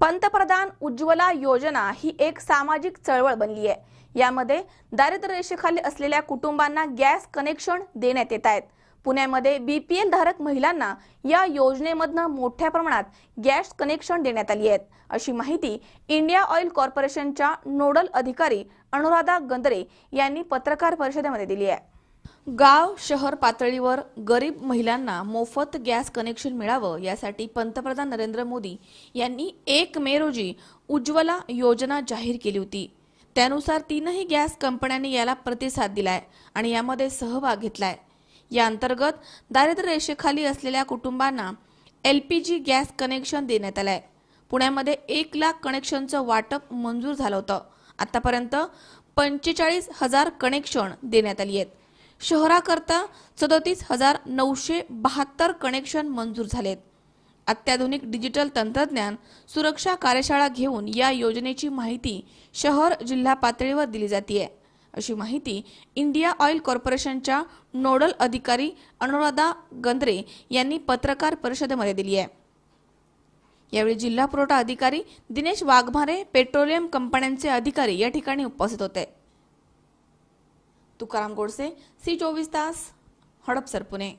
पंतप्रधान उज्ज्वला योजना ही एक सामाजिक चळवळ बनली आहे. यामध्ये दारिद्र्य रेषेखाली असलेल्या कुटुंबांना गॅस कनेक्शन देण्यात येत आहेत. पुण्यामध्ये बीपीएल धारक महिलांना या योजनेमधनं मोठ्या प्रमाणात गॅस कनेक्शन देण्यात आली आहेत. अशी माहिती इंडिया ऑइल कॉर्पोरेशनच्या नोडल अधिकारी अनुराधा गंदरे यांनी पत्रकार परिषदेमध्ये दिली आहे. गाव शहर पातळीवर गरीब महिलांना मोफत गॅस कनेक्शन मिळावं यासाठी पंतप्रधान नरेंद्र मोदी यांनी एक मे रोजी उज्ज्वला योजना जाहीर केली होती. त्यानुसार तीनही गॅस कंपन्यांनी याला प्रतिसाद दिलाय आणि यामध्ये सहभाग घेतलाय. या अंतर्गत दारिद्र्य रेषेखाली असलेल्या कुटुंबांना L P G gas connection देण्यात आलंय. पुण्यामध्ये एक लाख कनेक्शनचं वाटप मंजूर झालं होतं. आतापर्यंत पंचेचाळीस हजार कनेक्शन देण्यात आली आहेत. शहराकरता सदतीस हजार नऊशे बहात्तर कनेक्शन मंजूर झालेत. अत्याधुनिक डिजिटल तंत्रज्ञान सुरक्षा कार्यशाळा घेऊन या योजनेची माहिती शहर जिल्हा पातळीवर दिली जाते अशी माहिती इंडिया ऑइल कॉर्पोरेशनच्या नोडल अधिकारी अनुराधा गंद्रे यांनी पत्रकार परिषदेमध्ये दिली आहे. यावेळी जिल्हा पुरवठा अधिकारी दिनेश वाघमारे पेट्रोलियम कंपन्यांचे अधिकारी या ठिकाणी उपस्थित होते. तुकाराम गोडसे सी चोवीस तास हडपसर पुणे.